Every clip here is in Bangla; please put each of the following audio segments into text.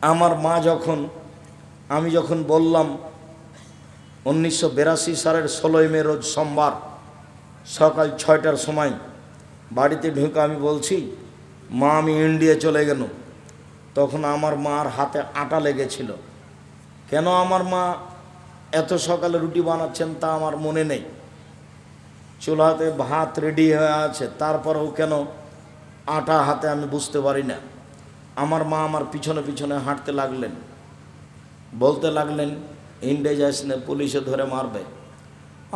আমার মা যখন, আমি যখন বললাম, উনিশশো বিরাশি সালের ষোলোই মে রোজ সোমবার সকাল ছয়টার সময় বাড়িতে ঢুকে আমি বলছি, মা, আমি ইন্ডিয়া চলে গেল। তখন আমার মার হাতে আটা লেগেছিল। কেন আমার মা এত সকালে রুটি বানাচ্ছেন তা আমার মনে নেই। চুলাতে ভাত রেডি হয়ে আছে, তারপরেও কেন আটা হাতে আমি বুঝতে পারি না। আমার মা আমার পিছনে পিছনে হাঁটতে লাগলেন। বলতে লাগলেন ইন্ডিয়া যাস না, পুলিশে ধরে মারবে।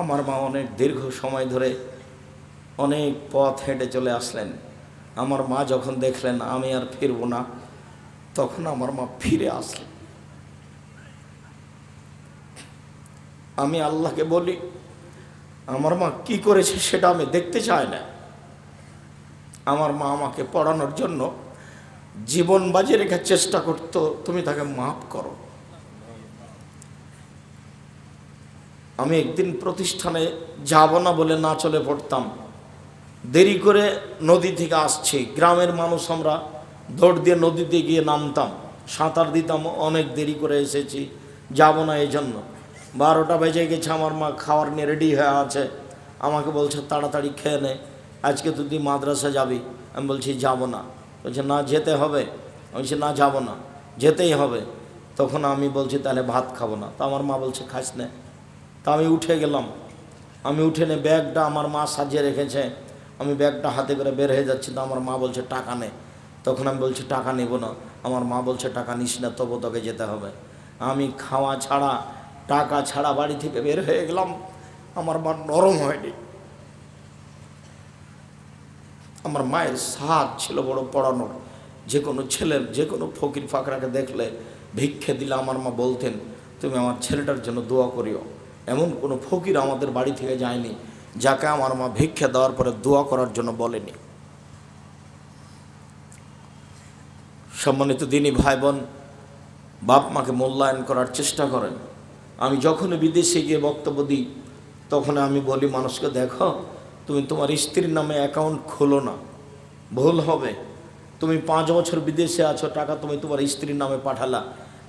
আমার মা অনেক দীর্ঘ সময় ধরে অনেক পথ হেঁটে চলে আসলেন। আমার মা যখন দেখলেন, আমি আর ফিরবো না, তখন আমার মা ফিরে আসলেন। আমি আল্লাহকে বলি, আমার মা কি করেছে সেটা আমি দেখতে চাই না। আমার মা আমাকে পড়ানোর জন্য জীবন বাজি রেখার চেষ্টা করতো, তুমি তাকে মাফ করো। আমি একদিন প্রতিষ্ঠানে যাব না বলে না চলে পড়তাম। দেরি করে নদী থেকে আসছি। গ্রামের মানুষ আমরা দৌড় দিয়ে নদীতে গিয়ে নামতাম। সাঁতার দিতাম, অনেক দেরি করে এসেছি। যাব না এই জন্য বারোটা বেজে গেছে, আমার মা খাওয়ার নিয়ে রেডি হয়ে আছে। আমাকে বলছে, তাড়াতাড়ি খেয়ে নে। আজকে তুই মাদ্রাসা যাবি। আমি বলছি, যাব না। বলছে, না, যেতে হবে। বলছি, না, যাব না। যেতেই হবে। তখন আমি বলছি, তাহলে ভাত খাব না। তা আমার মা বলছে, খাস না। তা আমি উঠে গেলাম। আমি উঠে নে, ব্যাগটা আমার মা সাজিয়ে রেখেছে। আমি ব্যাগটা হাতে করে বের হয়ে যাচ্ছি। তো আমার মা বলছে, টাকা নে। তখন আমি বলছি, টাকা নেব না। আমার মা বলছে, টাকা নিস না, তবু তোকে যেতে হবে। আমি খাওয়া ছাড়া, টাকা ছাড়া বাড়ি থেকে বের হয়ে গেলাম। আমার মা নরম হয়নি। আমার মায়ের সাদ ছিল বড় পড়ানোর। যে কোনো ছেলের যে কোনো ফকির ফাকরাকে দেখলে ভিক্ষে দিলে আমার মা বলতেন, তুমি আমার ছেলেটার জন্য দোয়া করিও। এমন কোনো ফকির আমাদের বাড়ি থেকে যায়নি, যাকে আমার মা ভিক্ষা দেওয়ার পরে দোয়া করার জন্য বলেনি। সম্মানিত দিনী ভাই বোন বাপ মাকে মূল্যায়ন করার চেষ্টা করেন। আমি যখনই বিদেশে গিয়ে বক্তব্য দিই তখন আমি বলি, মানুষকে দেখো তুমি তোমার স্ত্রীর নামে অ্যাকাউন্ট খোলো না। ভুল হবে। তুমি পাঁচ বছর বিদেশে আছো, টাকা তুমি তোমার স্ত্রীর নামে পাঠালা।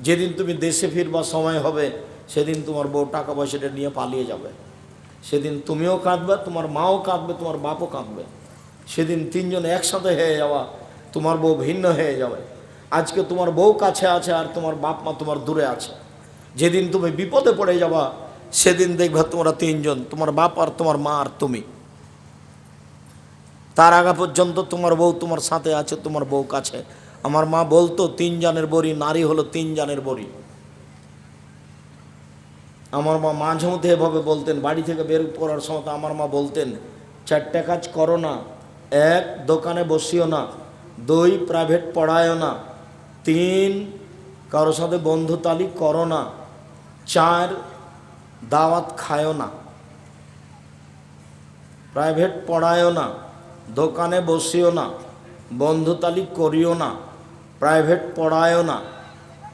যেদিন তুমি দেশে ফিরবার সময় হবে, সেদিন তোমার বউ টাকা পয়সাটা নিয়ে পালিয়ে যাবে। সেদিন তুমিও কাঁদবে, তোমার মাও কাঁদবে, তোমার বাপও কাঁদবে। সেদিন তিনজন একসাথে হয়ে যাওয়া, তোমার বউ ভিন্ন হয়ে যাবে। আজকে তোমার বউ কাছে আছে আর তোমার বাপ মা তোমার দূরে আছে। যেদিন তুমি বিপদে পড়ে যাবা, সেদিন দেখবে তোমরা তিনজন, তোমার বাপ আর তোমার মা আর তুমি। তার আগা পর্যন্ত তোমার বউ তোমার সাথে আছে, তোমার বউ কাছে। আমার মা বলতো তিন জানের বড়ি, নারী হলো তিন জানের বড়ি। আমার মা মাঝে মধ্যে এভাবে বলতেন, বাড়ি থেকে বের করার সময় আমার মা বলতেন, চারটে কাজ করো না, এক, দোকানে বসিও না, দুই প্রাইভেট পড়ায়ও না, তিন কারোর সাথে বন্ধুতালি করো না, চার, দাওয়াত খায়ও না প্রাইভেট পড়ায়ও না। দোকানে বসিও না, বন্ধুতালি করিও না প্রাইভেট পড়ায়ও না।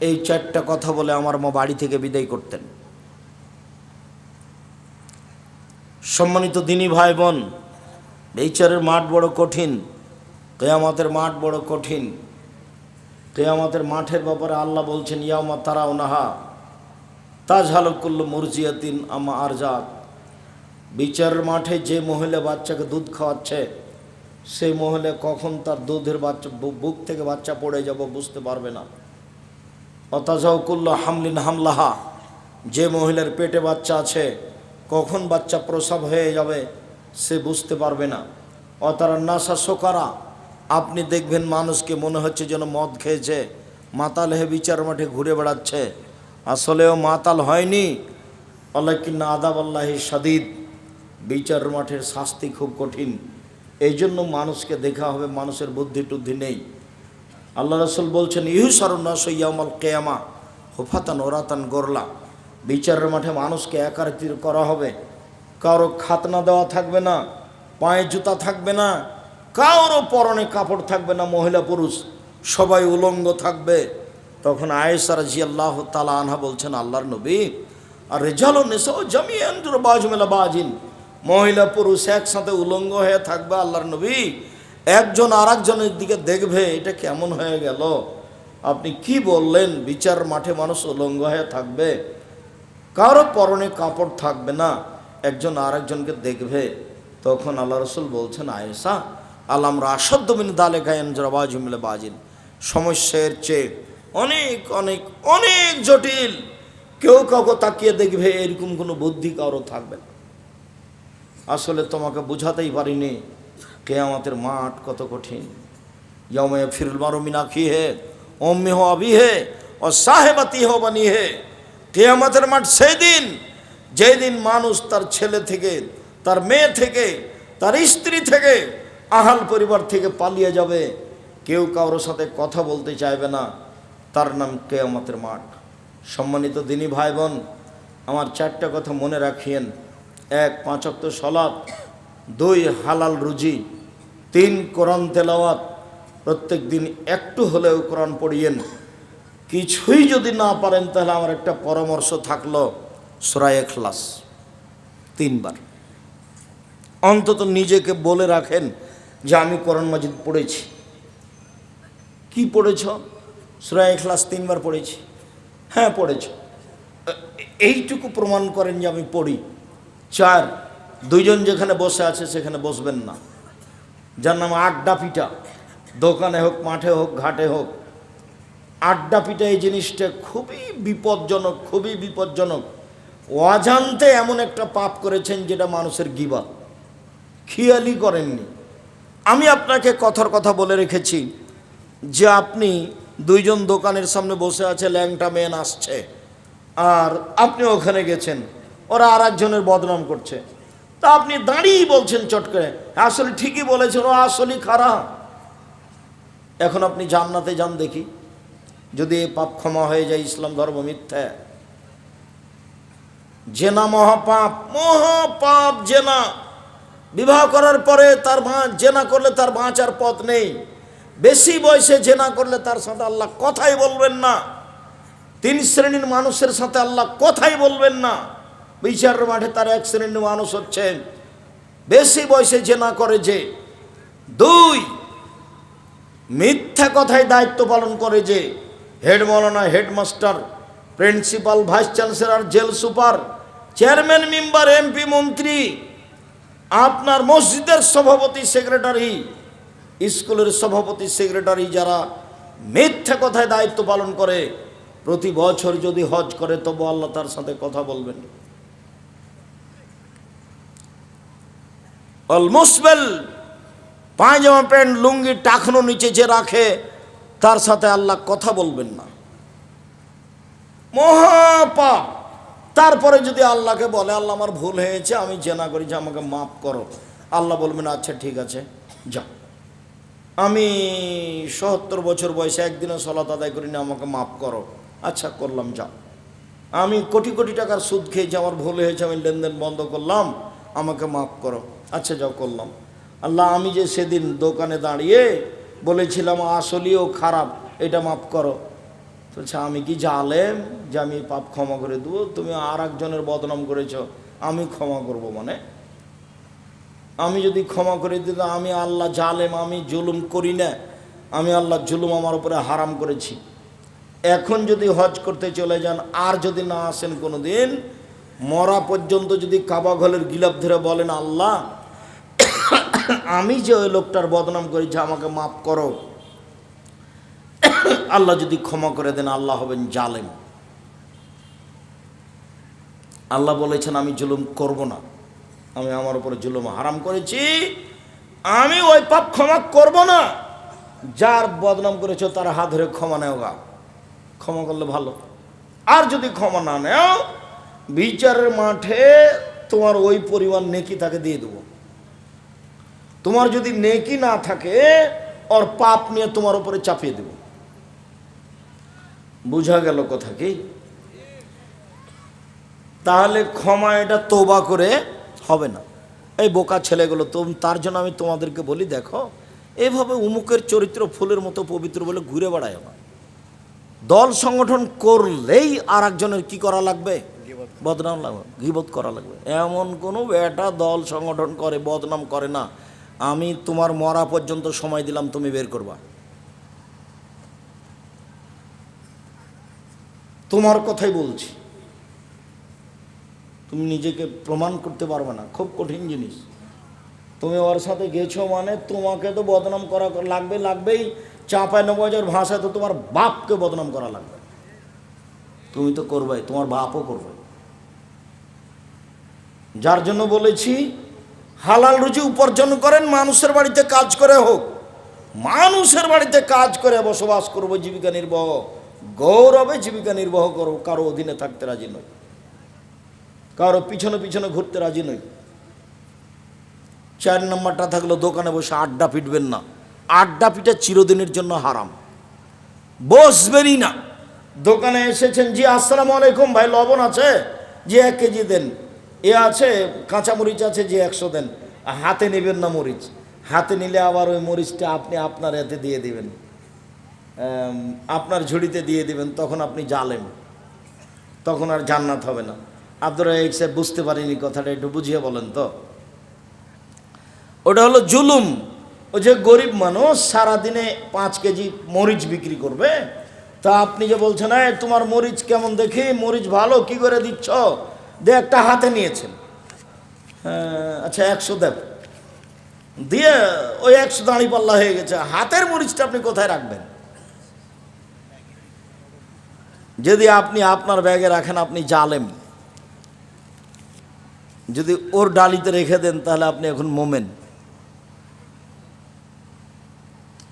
এই চারটা কথা বলে আমার মা বাড়ি থেকে বিদায় করতেন। সম্মানিত দিনী ভাই বোন বিচারের মাঠ বড় কঠিন, কেয়ামতের মাঠ বড় কঠিন। কেয়ামতের মাঠের ব্যাপারে আল্লাহ বলছেন ইয়ামা তারাও নাহা তাজ হালকুল্ল মুরজিয়াতিন আমা আরজাত। বিচারের মাঠে যে মহিলা বাচ্চাকে দুধ খাওয়াচ্ছে সেই মহিলা কখন তার দুধের বাচ্চা বুক থেকে বাচ্চা পড়ে যাব বুঝতে পারবে না। অতাজাউকুল্ল হামলিন হামলাহা, যে মহিলার পেটে বাচ্চা আছে, কখন বাচ্চা প্রসব হয়ে যাবে সে বুঝতে পারবে না। অতারা নাসা শোকারা আপনি দেখবেন মানুষকে মনে হচ্ছে যেন মদ খেয়েছে, মাতাল হয়ে বিচার মাঠে ঘুরে বেড়াচ্ছে। আসলেও মাতাল হয়নি অলাকিন্না আদাব আল্লাহি সাদিদ বিচার মাঠের শাস্তি খুব কঠিন। এই জন্য মানুষকে দেখা হবে, মানুষের বুদ্ধি টুদ্ধি নেই। আল্লাহ রসুল বলছেন ইহু সারুন্না সৈয়ামাল কেয়ামা, হুফাতান ওরাতান গোরলা। বিচারের মাঠে মানুষকে একারিত করা হবে। কারও খাতনা দেওয়া থাকবে না, পায়ে জুতা থাকবে না, কারও পরনে কাপড় থাকবে না, মহিলা পুরুষ, সবাই উলঙ্গ থাকবে। তখন আয়েসার জি আল্লাহ তালা আনহা বলছেন, আল্লাহর নবী, আর রেজালো নেশো জমিয়ান বাজমেলা বাজিন মহিলা, পুরুষ একসাথে উলঙ্গ হয়ে থাকবে আল্লাহর নবী, একজন আর একজনের দিকে দেখবে, এটা কেমন হয়ে গেল? আপনি কি বললেন? বিচার মাঠে মানুষ উলঙ্গ হয়ে থাকবে? কারও পরনে কাপড় থাকবে না, একজন আরেকজনকে দেখবে। তখন আল্লাহ রসুল বলছেন আয়েসা আমরা আসাদ্দমিন দালে গায়েন জবাজুমিলে বাজিন সমস্যার চেয়ে অনেক অনেক অনেক জটিল। কেউ কাউকে তাকিয়ে দেখবে, এরকম কোনো বুদ্ধি কারও থাকবে না। আসলে তোমাকে বুঝাতেই পারিনি। কেয়ামতের মাঠ কত কঠিন। ইয়মে ফিরুল মারো মিনাখি হে অম্মি হো আবি হে ও সাহেবাতি হো বানি হে কেয়ামতের মাঠ সেই দিন, যেই দিন মানুষ তার ছেলে থেকে, তার মেয়ে থেকে, তার স্ত্রী থেকে আহাল পরিবার থেকে পালিয়ে যাবে। কেউ কারোর সাথে কথা বলতে চাইবে না। তার নাম কেয়ামাতের মাঠ। সম্মানিত দিনী ভাই বোন আমার চারটা কথা মনে রাখিয়েন। এক পাঁচক্ত সলাৎ দুই, হালাল রুজি, তিন, কোরআন তেলাওয়াত। প্রত্যেক দিন একটু হলেও কোরআন পড়িয়েন। কিছুই যদি না পারেন, তাহলে আমার একটা পরামর্শ থাকল সুরায় এখলাস তিনবার। অন্তত নিজেকে বলে রাখেন যে, আমি কোরআন মাজিদ পড়েছি। কি পড়েছ? সুরায় এখলাস তিনবার পড়েছি। হ্যাঁ পড়েছ। এইটুকু প্রমাণ করেন যে, আমি পড়ি। চার, দুইজন যেখানে বসে আছে সেখানে বসবেন না। যার নাম আড্ডা পিঠা। দোকানে হোক, মাঠে হোক, ঘাটে হোক। আড্ডা পিঠা এই জিনিসটা খুবই বিপজ্জনক খুবই বিপজ্জনক। অজান্তে এমন একটা পাপ করেছেন যেটা মানুষের গিবা। খেয়ালই করেননি। আমি আপনাকে কথার কথা বলে রেখেছি যে আপনি দুইজন দোকানের সামনে বসে আছে, ল্যাংটা মেন আসছে। আর আপনি ওখানে গেছেন। ওরা আর একজনের বদনাম করছে। তা আপনি দাঁড়িয়েই বলছেন চট করে, আসলে ঠিকই বলেছেন, ও আসলেই খারাপ। এখন আপনি জান্নাতে যান দেখি, যদি এ পাপ ক্ষমা হয়ে যায় ইসলাম ধর্ম মিথ্যা। জেনা মহাপাপ মহাপাপ জেনা। বিবাহ করার পরে তার জেনা করলে তার বাঁচার পথ নেই। বেশি বয়সে জেনা করলে তার সাথে আল্লাহ কথাই বলবেন না। তিন শ্রেণির মানুষের সাথে আল্লাহ কথাই বলবেন না। বিচারের মাঠে তার এক শ্রেণির মানুষ হচ্ছেন বেশি বয়সে জেনা করে যে। দুই, মিথ্যা কথায় দায়িত্ব পালন করে যে। হেড মৌলানা, headmaster, principal, vice chancellor jail super, chairman, member, MP, মন্ত্রী, আপনার মসজিদের সভাপতি, সেক্রেটারি, স্কুলের সভাপতি, সেক্রেটারি যারা মিথ্যা কথায় দায়িত্ব পালন করে, প্রতি বছর যদি হজ করে, তবু আল্লাহ তার সাথে কথা বলবেন। অল মুসবেল। পায়জামা প্যান্ট, লুঙ্গি, টাকনো নিচে যে রাখে, তার সাথে আল্লাহ কথা বলবেন না। মহাপাপ তারপরে যদি আল্লাহকে বলে, আল্লাহ, আমার ভুল হয়েছে, আমি জেনা করি, যে আমাকে মাফ করো। আল্লাহ বলবেন আচ্ছা ঠিক আছে, যা। আমি সত্তর বছর বয়সে একদিনও সলাত আদায় করি না আমাকে মাফ করো। আচ্ছা করলাম, যা। আমি কোটি কোটি টাকার সুদ খেয়েছি, আমার ভুল হয়েছে, আমি লেনদেন বন্ধ করলাম, আমাকে মাফ করো। আচ্ছা যাও করলাম। আল্লাহ, আমি যে সেদিন দোকানে দাঁড়িয়ে বলেছিলাম আসলেও খারাপ, এটা মাফ করো। বলছে, আমি কি জালেম যে আমি পাপ ক্ষমা করে দেবো? তুমি আর একজনের বদনাম করেছ, আমি ক্ষমা করব মানে? আমি যদি ক্ষমা করে দিতাম আমি আল্লাহ জালেম, আমি জুলুম করি না। আমি আল্লাহ জুলুম আমার উপরে হারাম করেছি। এখন যদি হজ করতে চলে যান, আর যদি না আসেন কোনো দিন মরা পর্যন্ত যদি কাবা ঘলের গিলাপ ধরে বলেন, আল্লাহ আমি যে ওই লোকটার বদনাম করেছি আমাকে মাফ করো। আল্লাহ যদি ক্ষমা করে দেন, আল্লাহ হবেন জালেম। আল্লাহ বলেছেন, আমি জুলুম করব না। আমি আমার উপরে জুলুম হারাম করেছি। আমি ওই পাপ ক্ষমা করব না। যার বদনাম করেছ, তার হাত ধরে ক্ষমা নেও গা। ক্ষমা করলে ভালো। আর যদি ক্ষমা না নেও, বিচারের মাঠে তোমার ওই পরিমাণ নেকি তাকে দিয়ে দেবো। তোমার যদি নেকি না থাকে, ওর পাপ নিয়ে তোমার উপরে চাপিয়ে দেব। বুঝা গেল কথা কি? তাহলে ক্ষমা এটা তোবা করে হবে না। এই বোকা ছেলেগুলো তো তার জন্য আমি তোমাদেরকে বলি, দেখো, এভাবে উমুকের চরিত্র ফুলের মতো পবিত্র বলে ঘুরে বেড়ায় আমার। দল সংগঠন করলেই আর একজনের কি করা লাগবে? বদনাম লাগবে, গিবত করা লাগবে। এমন কোনো বেটা দল সংগঠন করে, বদনাম করে না। আমি তোমার মরা পর্যন্ত সময় দিলাম, তুমি বের করবা। তোমার কথাই বলছি। তুমি নিজেকে প্রমাণ করতে পারবে না, খুব কঠিন জিনিস। তুমি ওর সাথে গেছো মানে তোমাকে তো বদনাম করা লাগবে, লাগবেই। চাঁপায় নবাজের ভাষায় তো তোমার বাপকে বদনাম করা লাগবে। তুমি তো করবে তোমার বাপও করবে। যার জন্য বলেছি হালাল রুজি উপার্জন করেন, মানুষের বাড়িতে কাজ করে হোক। মানুষের বাড়িতে কাজ করে বসবাস করব, জীবিকা নির্বাহ, গৌরবে জীবিকা নির্বাহ করো কারও অধীনে থাকতে রাজি নই। কারও পিছনে পিছনে ঘুরতে রাজি নই। চার নম্বরটা থাকল দোকানে বসে আড্ডা পিটবেন না। আড্ডা পিটা চিরদিনের জন্য হারাম। বসবেনই না। দোকানে এসেছেন, জি, আসসালামু আলাইকুম, ভাই, লবণ আছে? জি, এক কেজি দেন। এ আছে কাঁচা মরিচ আছে যে একশো দেন। হাতে নেবেন না মরিচ। হাতে নিলে আবার ওই মরিচটা আপনি আপনার এতে দিয়ে দিবেন। আপনার ঝুড়িতে দিয়ে দিবেন তখন আপনি জ্বালেন। তখন আর জান্নাত হবে না। আব্দুর রাহিক সাহেব বুঝতে পারিনি কথাটা একটু বুঝিয়ে বলেন তো। ওটা হলো জুলুম। ও যে গরিব মানুষ সারাদিনে পাঁচ কেজি মরিচ বিক্রি করবে। তা আপনি যে বলছেন "এই, তোমার মরিচ কেমন দেখি? মরিচ ভালো কি করে দিচ্ছ? দে একটা হাতে নিয়েছেন। হ্যাঁ, আচ্ছা একশো দেব। দিয়ে ওই একশো দাঁড়ি পাল্লা হয়ে গেছে। হাতের মরিচটা আপনি কোথায় রাখবেন? যদি আপনি আপনার ব্যাগে রাখেন আপনি জালেম। যদি ওর ডালিতে রেখে দেন তাহলে আপনি এখন মোমেন।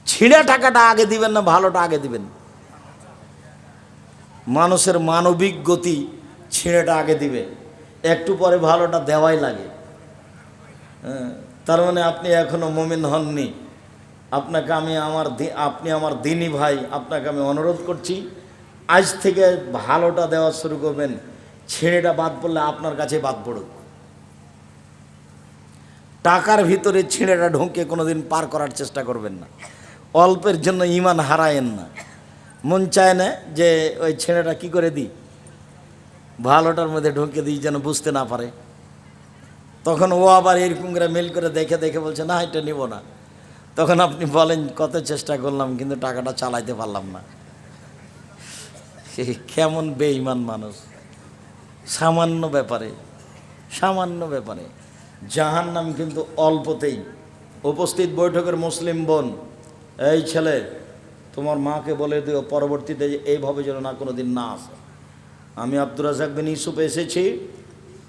ছিঁড়া টাকাটা আগে দিবেন না ভালোটা আগে দিবেন। মানুষের মানবিক গতি ছিঁড়েটা আগে দিবে। একটু পরে ভালোটা দেওয়াই লাগে। হ্যাঁ, তার মানে আপনি এখনও মোমেন হননি। আপনাকে আমি আমার আপনি আমার দিনী ভাই আপনাকে আমি অনুরোধ করছি আজ থেকে ভালোটা দেওয়া শুরু করবেন। ছেড়েটা বাদ পড়লে আপনার কাছে বাদ পড়ুক। টাকার ভিতরে ছিঁড়েটা ঢুকে কোনোদিন পার করার চেষ্টা করবেন না। অল্পের জন্য ইমান হারায়েন না। মন চায় না যে ওই ছেলেটা কি করে দিই? ভালোটার মধ্যে ঢুকে দিই যেন বুঝতে না পারে। তখন ও আবার এরকম করে মেল করে দেখে দেখে বলছে, না, এটা নিব না। তখন আপনি বলেন, কত চেষ্টা করলাম, কিন্তু টাকাটা চালাইতে পারলাম না। কেমন বেঈমান মানুষ। সামান্য ব্যাপারে সামান্য ব্যাপারে। জাহান নাম কিন্তু অল্পতেই। উপস্থিত বৈঠকের মুসলিম বোন, এই ছেলে, তোমার মাকে বলে দিও, পরবর্তীতে এইভাবে যেন না কোনো দিন না আসে। আমি আব্দুর রাজাক বিন ইউসুফ এসেছি।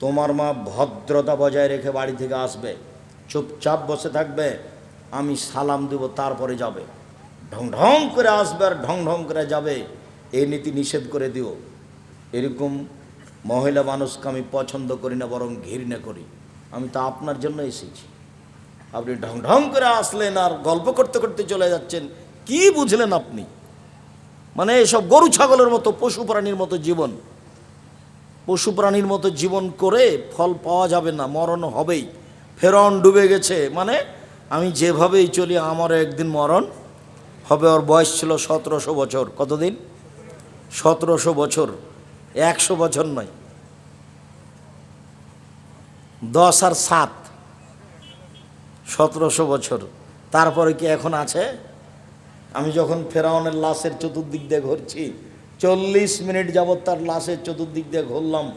তোমার মা ভদ্রতা বজায় রেখে বাড়ি থেকে আসবে। চুপচাপ বসে থাকবে। আমি সালাম দেব, তারপরে যাবে। ঢং ঢং করে আসবে আর ঢং ঢং করে যাবে। এই নীতি নিষেধ করে দিও। এরকম মহিলা মানুষকে আমি পছন্দ করি না, বরং ঘৃণা করি। আমি তো আপনার জন্য এসেছি। আপনি ঢং ঢং করে আসলেন আর গল্প করতে করতে চলে যাচ্ছেন। কি বুঝলেন আপনি? মানে এসব গরু ছাগলের মতো, পশু প্রাণীর মতো জীবন। পশু প্রাণীর মতো জীবন করে ফল পাওয়া যাবে না, মরণ হবেই। ফেরন ডুবে গেছে মানে আমি যেভাবেই চলি আমারও একদিন মরণ হবে। ওর বয়স ছিল সতেরোশো বছর। কতদিন? সতেরোশো বছর। একশো বছর নয়। দশ আর সাত। সতেরোশো বছর। তারপরে কি এখন আছে? আমি যখন ফেরাউনের লাশের চতুর্দিক দিয়ে ঘুরছি চল্লিশ মিনিট যাবৎ তার লাশের চতুর্দিক দিয়ে ঘুরলাম।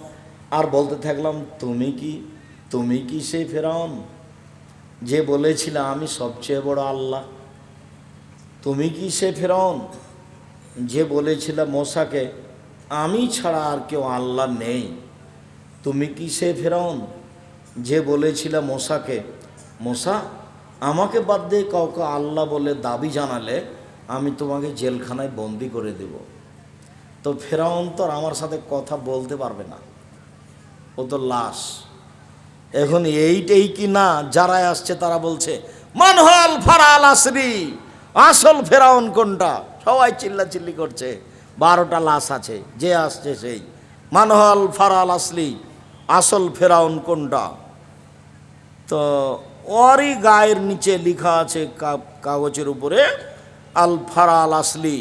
আর বলতে থাকলাম, তুমি কি তুমি কি সেই ফেরাউন? যে বলেছিল আমি সবচেয়ে বড় আল্লাহ। তুমি কি সে ফেরাউন? যে বলেছিল মশাকে আমি ছাড়া আর কেউ আল্লাহ নেই। তুমি কি সে ফেরাউন? যে বলেছিল মশাকে মশা আমাকে বাদ দিয়ে কাউকে আল্লাহ বলে দাবি জানালে আমি তোমাকে জেলখানায় বন্দি করে দেব। তো ফেরাউন তো আমার সাথে কথা বলতে পারবে না। ও তো লাশ। এখন এইটাই কি না? যারাই আসছে তারা বলছে, মানহল ফারাল আসরি, আসল ফেরাউন কোনটা? সবাই চিল্লা চিল্লি করছে, বারোটা লাশ আছে, যে আসছে সেই। মানহল ফারাল আসলি আসল ফেরাউন কোনটা? তো ওরই গায়ের নিচে লিখা আছে কাগজের উপরে, আল ফারাল আসলি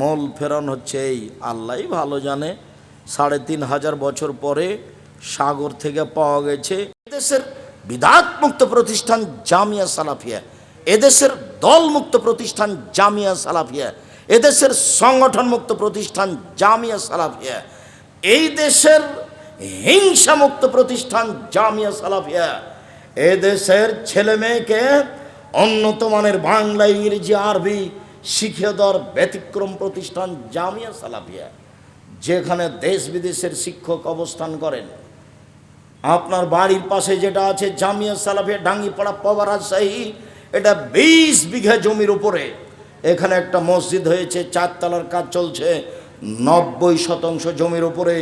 মূল ফেরন হচ্ছে এই। আল্লাহই ভালো জানে, সাড়ে তিন হাজার বছর পরে সাগর থেকে পাওয়া গেছে। এদেশের বিধাত মুক্ত প্রতিষ্ঠান জামিয়া সালাফিয়া, এদেশের দল মুক্ত প্রতিষ্ঠান জামিয়া সালাফিয়া, এদেশের সংগঠন মুক্ত প্রতিষ্ঠান জামিয়া সালাফিয়া, এই দেশের হিংসা মুক্ত প্রতিষ্ঠান জামিয়া সালাফিয়া, এদেশের ছেলে মেয়েকে উন্নত মানের বাংলা ইংরেজি, আরবি শিখিয়ে ব্যতিক্রম প্রতিষ্ঠান জামিয়া সালাফিয়া, যেখানে দেশ বিদেশের শিক্ষক অবস্থান করেন। আপনার বাড়ির পাশে যেটা আছে জামিয়া সালাফিয়া, ডাঙ্গিপাড়া পাওয়া রাজশাহী, এটা বিশ বিঘা জমির উপরে। এখানে একটা মসজিদ হয়েছে, চারতলার কাজ চলছে, নব্বই শতাংশ জমির উপরে,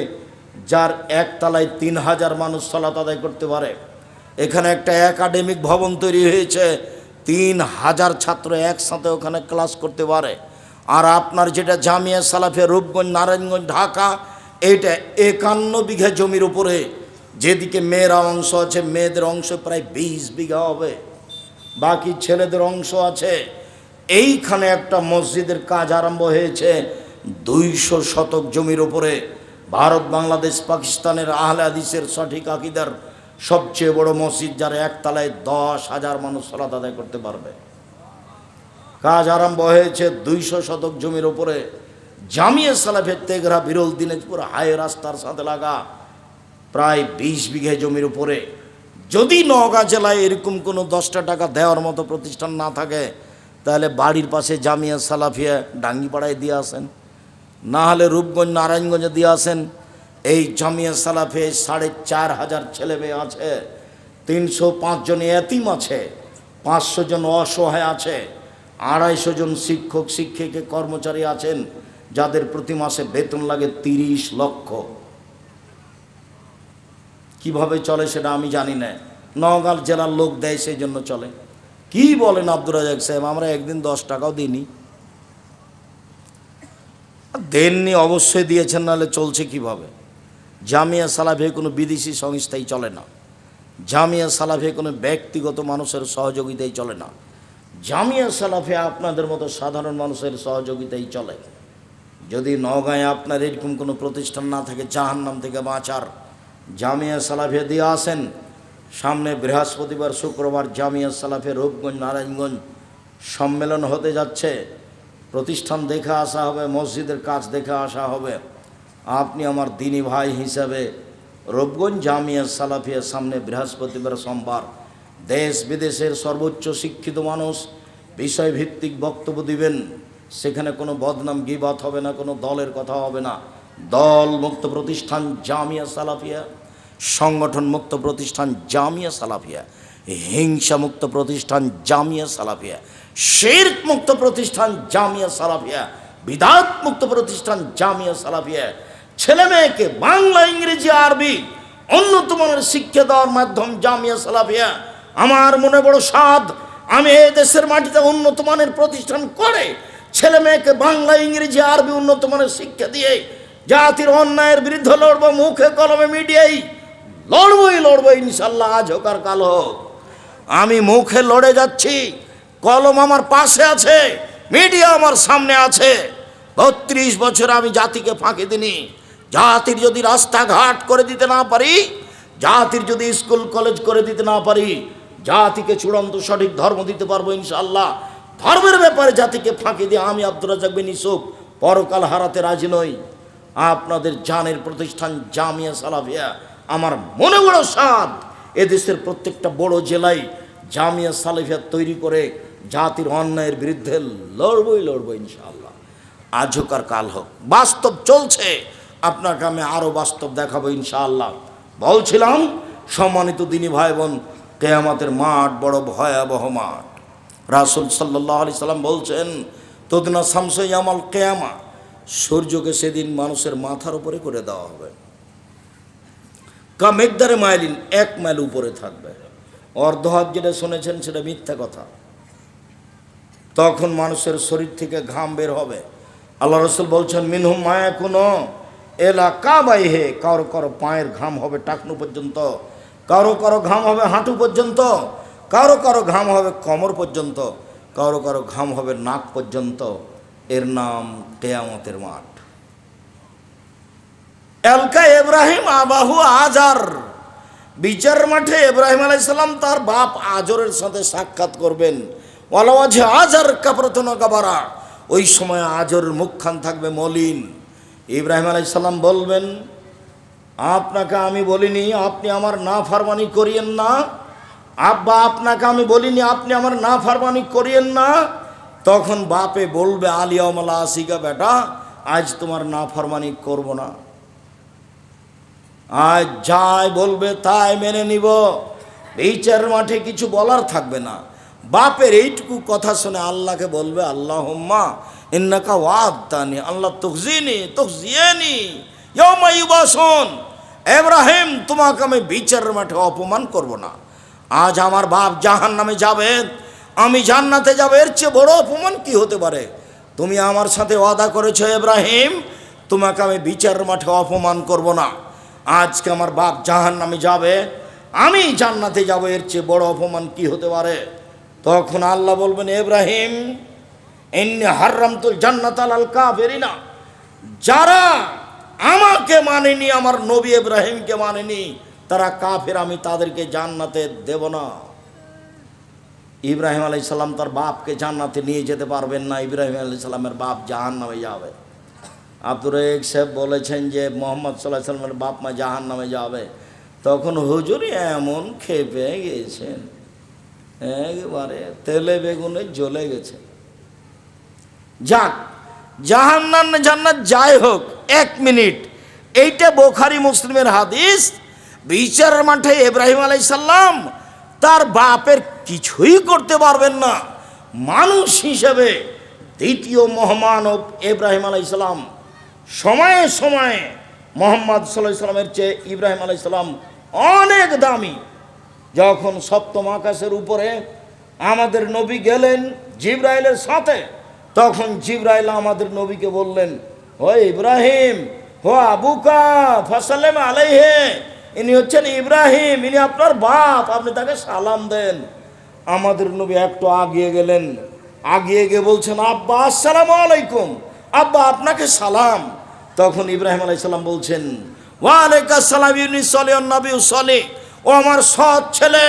যার একতলায় তিন হাজার মানুষ সলাত আদায় করতে পারে। এখানে একটা একাডেমিক ভবন তৈরি হয়েছে তিন হাজার ছাত্র একসাথে ওখানে ক্লাস করতে পারে। আর আপনার যেটা জামিয়া সালাফিয়া রূপগঞ্জ, নারায়ণগঞ্জ, ঢাকা এটা একান্ন বিঘা জমির উপরে। যেদিকে মেয়েরা অংশ আছে, মেয়েদের অংশ প্রায় বিশ বিঘা হবে। বাকি ছেলেদের অংশ আছে। এইখানে একটা মসজিদের কাজ আরম্ভ হয়েছে দুইশো শতক জমির উপরে। ভারত, বাংলাদেশ, পাকিস্তানের আহলে হাদিসের সঠিক আকিদার সবচেয়ে বড় মসজিদ যার একতলায় দশ হাজার মানুষ সলাত আদায় করতে পারবে। কাজ আরম্ভ হয়েছে দুইশো শতক জমির উপরে। জামিয়া সালাফের তেগরা বিরল দিনাজপুর হাই রাস্তার সাথে লাগা প্রায় বিশ বিঘে জমির উপরে। যদি নওগাঁ জেলায় এরকম কোনো দশটা টাকা দেওয়ার মতো প্রতিষ্ঠান না থাকে, তাহলে বাড়ির পাশে জামিয়া সালাফিয়া ডাঙ্গিপাড়ায় দিয়ে আসেন। না হলে রূপগঞ্জ, নারায়ণগঞ্জে দিয়ে আসেন। এই জামিয়া সালাফে সাড়ে চার হাজার ছেলে মেয়ে আছে, তিনশো পাঁচজন এতিম আছে, পাঁচশো জন অসহায় আছে, আড়াইশো জন শিক্ষক, শিক্ষিকা, কর্মচারী আছেন, যাদের প্রতি মাসে বেতন লাগে তিরিশ লক্ষ। কীভাবে চলে সেটা আমি জানি না। নওগাঁ জেলার লোক দেয় সেই জন্য চলে। কি বলেন আব্দুর রাজাক সাহেব, আমরা একদিন দশ টাকাও দিইনি। দেননি, অবশ্যই দিয়েছেন, নাহলে চলছে কীভাবে? জামিয়া সালাফে কোনো বিদেশি সংস্থাই চলে না। জামিয়া সালাফে কোনো ব্যক্তিগত মানুষের সহযোগিতাই চলে না। জামিয়া সালাফে আপনাদের মতো সাধারণ মানুষের সহযোগিতাই চলে। যদি নগাঁয়ে আপনার এরকম কোনো প্রতিষ্ঠান না থাকে, জাহান্নাম থেকে বাঁচার। জামিয়া সালাফে দিয়ে আসেন। সামনে বৃহস্পতিবার, শুক্রবার জামিয়া সালাফে রূপগঞ্জ, নারায়ণগঞ্জ সম্মেলন হতে যাচ্ছে। প্রতিষ্ঠান দেখে আসা হবে, মসজিদের কাজ দেখে আসা হবে। আপনি আমার দিনী ভাই হিসাবে রূপগঞ্জ জামিয়া সালাফিয়ার সামনে বৃহস্পতিবার সোমবার দেশ বিদেশের সর্বোচ্চ শিক্ষিত মানুষ বিষয়ভিত্তিক বক্তব্য দিবেন। সেখানে কোনো বদনাম গিবাত হবে না, কোনো দলের কথা হবে না। দল মুক্ত প্রতিষ্ঠান জামিয়া সালাফিয়া, সংগঠন মুক্ত প্রতিষ্ঠান জামিয়া সালাফিয়া, হিংসা মুক্ত প্রতিষ্ঠান জামিয়া সালাফিয়া, শেরক মুক্ত প্রতিষ্ঠান জামিয়া সালাফিয়া, বিদাত মুক্ত প্রতিষ্ঠান জামিয়া সালাফিয়া ছেলে মেয়েকে বাংলা, ইংরেজি, আরবি মানের শিক্ষা দেওয়ার মাধ্যম জামিয়া সালাফিয়া। আমার মনে বড় স্বাদ, আমি এই দেশের মাটিতে উন্নত মানের প্রতিষ্ঠান করে ছেলে মেয়েকে বাংলা, ইংরেজি, আরবি উন্নত মানের শিক্ষা দিয়ে জাতির অন্যায়ের বিরুদ্ধে লড়বো, মুখে কলমে মিডিয়াই লড়বই লড়বো ইনশাল্লাহ আজ হোক আর কাল হোক। আমি মুখে লড়ে যাচ্ছি, কলম আমার পাশে আছে, মিডিয়া আমার সামনে আছে। বত্রিশ বছর আমি জাতিকে ফাঁকি দিনি জাতির যদি রাস্তাঘাট করে দিতে না পারি, জাতির যদি স্কুল, কলেজ করে দিতে না পারি, জাতিকে চূড়ান্ত সঠিক ধর্ম দিতে পারব ইনশাল্লাহ ধর্মের ব্যাপারে জাতিকে ফাঁকি দিয়ে আমি আব্দুল রাজাক বিন ইসুফ পরকাল হারাতে রাজি নই। আপনাদের জানের প্রতিষ্ঠান জামিয়া সালাফিয়া, আমার মনে বড় স্বাদ। এদেশের প্রত্যেকটা বড় জেলায় জামিয়া সালাফিয়া তৈরি করে জাতির অন্যায়ের বিরুদ্ধে লড়বই লড়বো ইনশাআল্লাহ। আজ হোক আর কাল হোক, বাস্তব চলছে। আপনাকে আমি আরও বাস্তব দেখাবো ইনশাআল্লাহ। বলছিলাম, সম্মানিত দিনী ভাই বোন কেয়ামাতের মাঠ বড় ভয়াবহ মাঠ। রাসুল সাল্লাহ আলি সাল্লাম বলছেন, তদিনা শামসাই আমাল কেয়ামা, সূর্যকে সেদিন মানুষের মাথার উপরে করে দেওয়া হবে। কা মেঘদারে মাইলিন এক মাইল উপরে থাকবে। অর্ধহাত যেটা শুনেছেন, সেটা মিথ্যা কথা। তখন মানুষের শরীর থেকে ঘাম বের হবে। আল্লাহ রসুল বলছেন, মিনহুম মায়া কোনো এলাকা বাই হে, কারও কারও পায়ের ঘাম হবে টাকনু পর্যন্ত, কারও কারও ঘাম হবে হাঁটু পর্যন্ত, কারও কারও ঘাম হবে কমর পর্যন্ত, কারও কারও ঘাম হবে নাক পর্যন্ত। এর নাম কেয়ামতের মাঠ। এলকা ইব্রাহিম আবাহু আজার। বিচার মাঠে ইব্রাহিম আলাইসাল্লাম তার বাপ আজরের সাথে সাক্ষাৎ করবেন। ওয়ালাওয়াজে আজার কাপরতন কাবারা। ওই সময় আজরের মুখখান থাকবে মলিন। ইব্রাহিম আলাইসাল্লাম বলবেন, আপনাকে আমি বলিনি, আপনি আমার না ফারমানি করিয়েন না। আব্বা, আপনাকে আমি বলিনি, আপনি আমার না ফারমানি করিয়েন না। তখন বাপে বলবে আলিয়ামলা আসিকা বেটা, আজ তোমার না ফারমানি করব না। আজ যাই বলবে, তাই মেনে নিব। বিচার মাঠে কিছু বলার থাকবে না। বাপের এইটুকু কথা শুনে আল্লাহকে বলবে আল্লাহ ইন্নাকা ওয়াদ তানি আল্লাহ তুকজিনি তুকজিয়ানি ইয়মাইবাসন এব্রাহিম তোমাকে আমি বিচারের মাঠে অপমান করব না। আজ আমার বাপ জাহান নামে যাবে, আমি জান্নাতে যাব, এর চেয়ে বড় অপমান কি হতে পারে? তুমি আমার সাথে ওয়াদা করেছ এব্রাহিম তোমাকে আমি বিচারের মাঠে অপমান করব না। আজকে আমার বাপ জাহান নামে যাবে, আমি জান্নাতে যাব, এর চেয়ে বড় অপমান কি হতে পারে? তখন আল্লাহ বলবেন এব্রাহিম এমনি হার্রামতুল জান্নাতাল আল কাফেরিনা। যারা আমাকে মানেনি, আমার নবী ইব্রাহিমকে মানেনি, তারা কাফের, আমি তাদেরকে জান্নাতে দেব না। ইব্রাহিম আলি সাল্লাম তার বাপকে জান্নাতে নিয়ে যেতে পারবেন না, ইব্রাহিম আলি সাল্লামের বাপ জাহান নামে যাবে। আব্দুর রহিক সাহেব বলেছেন যে, মোহাম্মদ সাল্লাহ সাল্লামের বাপ মা জাহান নামে যাবে। তখন হুজুরি এমন খেপে গিয়েছেন একবারে তেলে বেগুনে জ্বলে গেছে। যাক জাহান্নান জান্নাত যাই হোক, এক মিনিট। এইটা বোখারি মুসলিমের হাদিস। বিচারের মাঠে ইব্রাহিম আলাই সাল্লাম তার বাপের কিছুই করতে পারবেন না। মানুষ হিসেবে দ্বিতীয় মহামানব ইব্রাহিম আলাই সাল্লাম সময়ে সময়ে মোহাম্মদ সাল্লাহ সাল্লামের চেয়ে ইব্রাহিম আলাই সাল্লাম অনেক দামি। যখন সপ্তম আকাশের উপরে আমাদের নবী গেলেন জিব্রাইলের সাথে তখন জিব্রাইল আমাদের নবীকে বললেন, ও ইব্রাহিম হো আবুকা ফসলেম আলাইহে, ইনি হচ্ছেন ইব্রাহিম, ইনি আপনার বাপ, আপনি তাকে সালাম দেন। আমাদের নবী একটু আগিয়ে গেলেন। আগিয়ে গিয়ে বলছেন, আব্বা, আসসালাম আলাইকুম। আব্বা, আপনাকে সালাম। তখন ইব্রাহিম আলাইসাল্লাম বলছেন ওয়ালাইকুম আসসালাম ইউনি সলে নবী সলে, ও আমার সৎ ছেলে,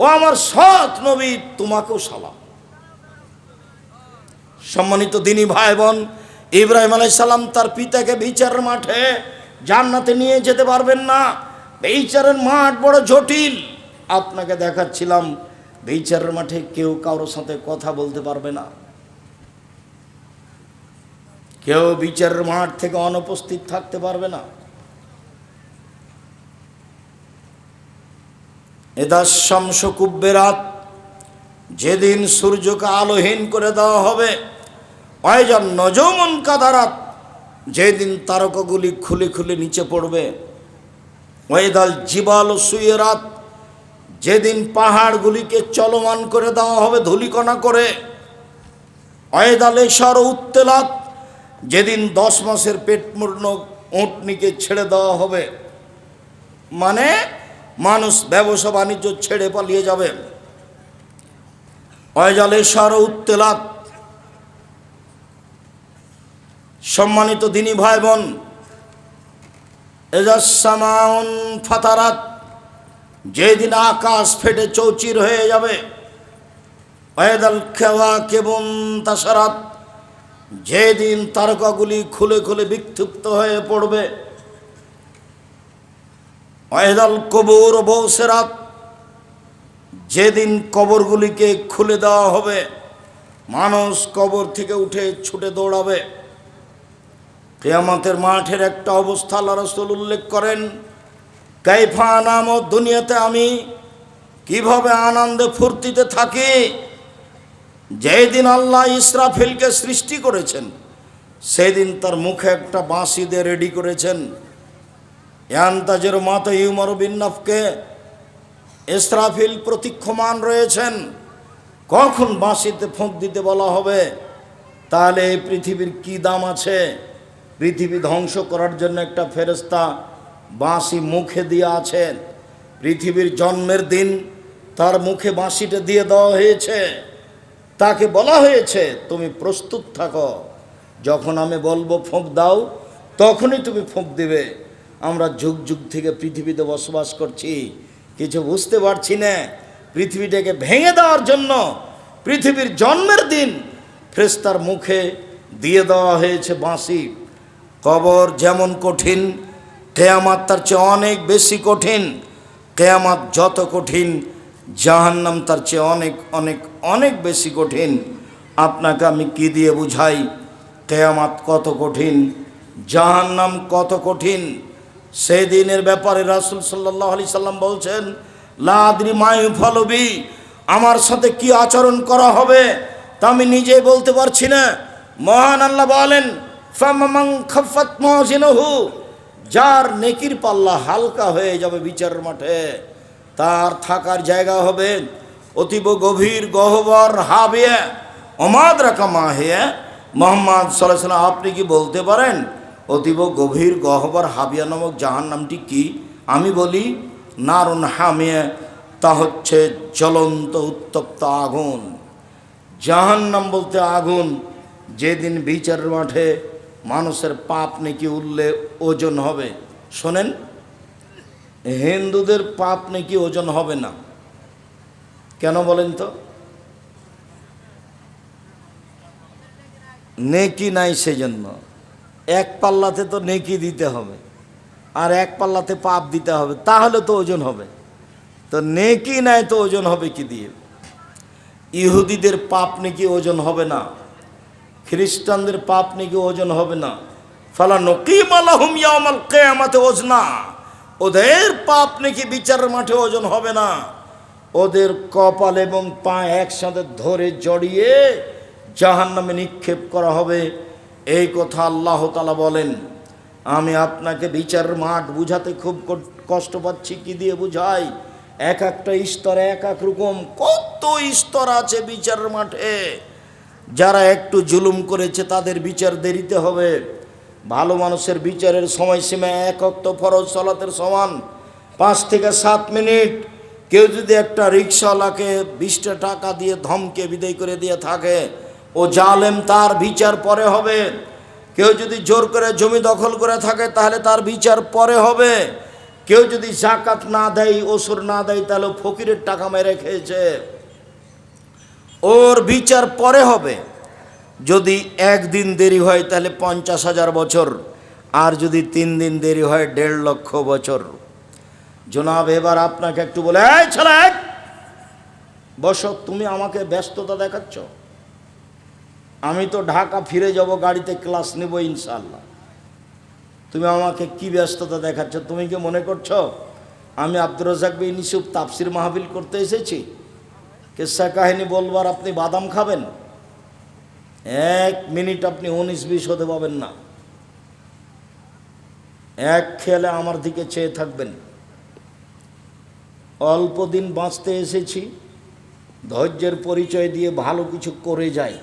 ও আমার সৎ নবী, তোমাকেও সালাম। সম্মানিত দিনী ভাই বোন, ইব্রাহিম আলাইসাল্লাম তার পিতাকে বিচারের মাঠে জান্নাতে নিয়ে যেতে পারবেন না। বিচারের মাঠ বড় জটিল। আপনাকে দেখাচ্ছিলাম, বিচারের মাঠে কেউ কারোর সাথে কথা বলতে পারবে না। কেউ বিচারের মাঠ থেকে অনুপস্থিত থাকতে পারবে না। এদা শামস কুব্বেরাত যেদিন সূর্যকে আলোহীন করে দেওয়া হবে অয়জন নজমন কাদারাত, যেদিন তারকাগুলি খুলে খুলে নিচে পড়বে। ওয়েদাল জিবাল সুয়েরাত, যেদিন পাহাড়গুলিকে চলমান করে দেওয়া হবে ধুলিকণা করে। অয়েদাল এসর উত্তেলাত, যেদিন দশ মাসের পেট মূর্ণ উঁটনিকে ছেড়ে দেওয়া হবে। মানে মানুষ ব্যবসা বাণিজ্য ছেড়ে পালিয়ে যাবে। অয়জালেশ্বর উত্তেলাত সম্মানিত দিনী ভাই বোন এজাসামাউন ফাতারাত, যেদিন আকাশ ফেটে চৌচির হয়ে যাবে অয়েদাল খেওয়া কেবন তাসারাত যেদিন তারকাগুলি খুলে খুলে বিক্ষিপ্ত হয়ে পড়বে অয়েদাল কবর বৌসেরাত যেদিন কবরগুলিকে খুলে দেওয়া হবে, মানুষ কবর থেকে উঠে ছুটে দৌড়াবে। কেয়ামতের মাঠের একটা অবস্থা আল্লাহ উল্লেখ করেন, কাইফা নাম দুনিয়াতে আমি কীভাবে আনন্দে ফুর্তিতে থাকি? যেই দিন আল্লাহ ইসরাফিলকে সৃষ্টি করেছেন সেই দিন তার মুখে একটা বাঁশি দিয়ে রেডি করেছেন। ইয়ান্তাজের মাতা ইউমর বিন্নাফকে ইসরাফিল প্রতীক্ষমান রয়েছেন। কখন বাঁশিতে ফোঁক দিতে বলা হবে? তাহলে এই পৃথিবীর কি দাম আছে? পৃথিবী ধ্বংস করার জন্য একটা ফেরস্তা বাঁশি মুখে দিয়ে আছেন। পৃথিবীর জন্মের দিন তার মুখে বাঁশিটা দিয়ে দেওয়া হয়েছে। তাকে বলা হয়েছে, তুমি প্রস্তুত থাকো। যখন আমি বলব ফোঁক দাও, তখনই তুমি ফোঁক দিবে। আমরা যুগ যুগ থেকে পৃথিবীতে বসবাস করছি। কিছু বুঝতে পারছি না। পৃথিবীটাকে ভেঙে দেওয়ার জন্য পৃথিবীর জন্মের দিন ফ্রেস্তার মুখে দিয়ে দেওয়া হয়েছে বাঁশি। কবর যেমন কঠিন, কেয়ামাত তার চেয়ে অনেক বেশি কঠিন, কেয়ামাত যত কঠিন, জাহান্নাম তার চেয়ে অনেক অনেক অনেক বেশি কঠিন। আপনাকে আমি কি দিয়ে বুঝাই? কেয়ামাত কত কঠিন, জাহান্নাম কত কঠিন? সেই দিনের ব্যাপারে রাসুল সাল্লাহ আলি সাল্লাম বলছেন লাদ্রি মায়ু ফলবি আমার সাথে কি আচরণ করা হবে তা আমি নিজেই বলতে পারছি না। মহান আল্লাহ বলেন যার নেকির পাল্লা হালকা হয়ে যাবে বিচারের মাঠে, তার থাকার জায়গা হবে অতীব গভীর গহ্বর হাবিয়ে, অমাদ রাখা মাহিয়া। মোহাম্মদ সাল্লাহ আপনি কি বলতে পারেন, অতীব গভীর গহ্বর হাবিয়া নামক জাহান নামটি কি? আমি বলি, নারুন হামিয়া, তা হচ্ছে জ্বলন্ত উত্তপ্ত আগুন। জাহান্নাম বলতে আগুন, যেদিন বিচারের মাঠে মানুষের পাপ নাকি উঠলে ওজন হবে? শোনেন, হিন্দুদের পাপ নাকি ওজন হবে না? কেন বলেন তো? নেকি নাই সেজন্য। এক পাল্লাতে তো নেকি দিতে হবে, আর এক পাল্লাতে পাপ দিতে হবে, তাহলে তো ওজন হবে। তো নেকি নাই তো ওজন হবে কি দিয়ে? ইহুদিদের পাপ নাকি ওজন হবে না? খ্রিস্টানদের পাপ নাকি ওজন হবে না। ফালা নকিম আলাহুম ইয়ামাল কেয়ামাতে ওজনা। ওদের পাপ নাকি বিচারের মাঠে ওজন হবে না। ওদের কপাল এবং পা একসাথে ধরে জড়িয়ে জাহান নামে নিক্ষেপ করা হবে। এই কথা আল্লাহ তালা বলেন, আমি আপনাকে বিচারের মাঠ বুঝাতে খুব কষ্ট পাচ্ছি। কি দিয়ে বুঝাই? এক একটা স্তরে, এক এক রকম। কত স্তর আছে বিচারের মাঠে? যারা একটু জুলুম করেছে তাদের বিচার দেরিতে হবে। ভালো মানুষের বিচারের সময়সীমা এক অক্ত ফরজ, সলাতের সমান। পাঁচ থেকে সাত মিনিট কেউ যদি একটা রিক্সাওয়ালাকে বিশটা টাকা দিয়ে ধমকে বিদায় করে দিয়ে থাকে, ও জালেম তার বিচার পরে হবে। কেউ যদি জোর করে জমি দখল করে থাকে, তাহলে তার বিচার পরে হবে। কেউ যদি জাকাত না দেয় ওসুর না দেয়, তাহলে ফকিরের টাকা মেরে খেয়েছে। ওর বিচার পরে হবে। যদি একদিন দেরি হয়, তাহলে পঞ্চাশ হাজার বছর। আর যদি তিন দিন দেরি হয়, দেড় লক্ষ বছর। জনাব, এবার আপনাকে একটু বলে, এই ছেলে! এই! তুমি আমাকে ব্যস্ততা দেখাচ্ছ। আমি তো ঢাকা ফিরে যাব, গাড়িতে ক্লাস নেব ইনশাল্লাহ তুমি আমাকে কি ব্যস্ততা দেখাচ্ছ, তুমি কি মনে করছ? আমি আব্দুর রাজাক বিন ইউসুফ তাফসির মাহফিল করতে এসেছি। কেসা কাহিনী বলবার আপনি বাদাম খাবেন? এক মিনিট আপনি উনিশ বিশ হতে পাবেন না। এক খেয়ালে আমার দিকে চেয়ে থাকবেন। অল্প দিন বাঁচতে এসেছি, ধৈর্যের পরিচয় দিয়ে ভালো কিছু করে যাই।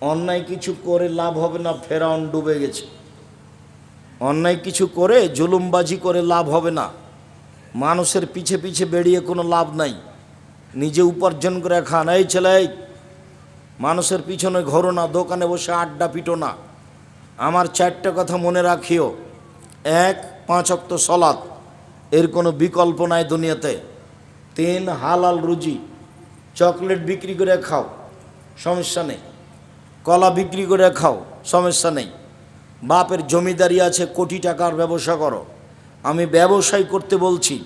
অন্যায় কিছু করে লাভ হবে না, ফেরাউন ডুবে গেছে। অন্যায় কিছু করে জুলুমবাজি করে লাভ হবে না। মানুষের পিছে পিছে বেরিয়ে কোনো লাভ নাই। নিজে উপার্জন করে খান এই ছেলে এই, মানুষের পিছনে ঘোরো না দোকানে বসে আড্ডা পিটো না। আমার চারটে কথা মনে রাখিও। এক পাঁচ অক্ত সলাৎ এর কোনো বিকল্প নাই দুনিয়াতে। তিন হালাল রুজি। চকলেট বিক্রি করে খাও সমস্যা নেই। কলা বিক্রি করে খাও সমস্যা নেই। বাপের জমিদারি আছে কোটি টাকার ব্যবসা করো। আমি ব্যবসায় করতে বলছি।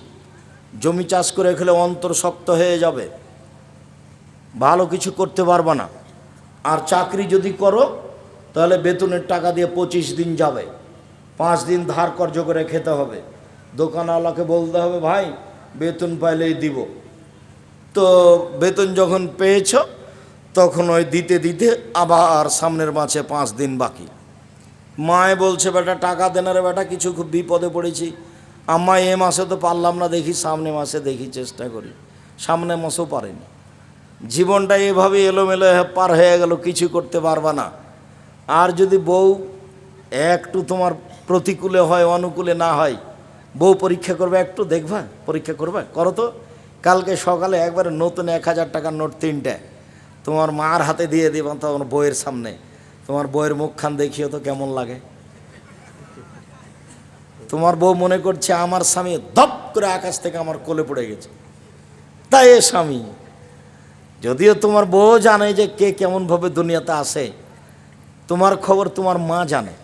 জমি চাষ করে খেলে অন্তর শক্ত হয়ে যাবে। ভালো কিছু করতে পারবে না। আর চাকরি যদি করো, তাহলে বেতনের টাকা দিয়ে পঁচিশ দিন যাবে। পাঁচ দিন ধার কর্য করে খেতে হবে। দোকানওয়ালাকে বলতে হবে, ভাই, বেতন পাইলেই দিব। তো বেতন যখন পেয়েছ, তখন ওই দিতে দিতে আবার সামনের মাসে পাঁচ দিন বাকি। মায়ে বলছে, বেটা, টাকা দেনারে বেটা, কিছু খুব বিপদে পড়েছি। আম্মা, এ মাসে তো পারলাম না দেখি, সামনে মাসে দেখি চেষ্টা করি। সামনে মাসেও পারেনি। জীবনটা এভাবে এলোমেলো হয়ে, পার হয়ে গেল, কিছু করতে পারবা না। আর যদি বউ একটু তোমার প্রতিকূলে হয়, অনুকূলে না হয়, বউ পরীক্ষা করবে, একটু দেখবা, পরীক্ষা করবে, করো তো। কালকে সকালে একবারে নতুন এক হাজার টাকার নোট তিনটে, তোমার মার হাতে দিয়ে দিবা তোমার বইয়ের সামনে। তোমার বইয়ের মুখখান দেখিও তো কেমন লাগে। তোমার বউ মনে করছে আমার স্বামী ধপ করে আকাশ থেকে আমার কোলে পড়ে গেছে। তাই এ স্বামী, যদিও তোমার বউ জানে যে কে কেমনভাবে দুনিয়াতে আসে, তোমার খবর তোমার মা জানে।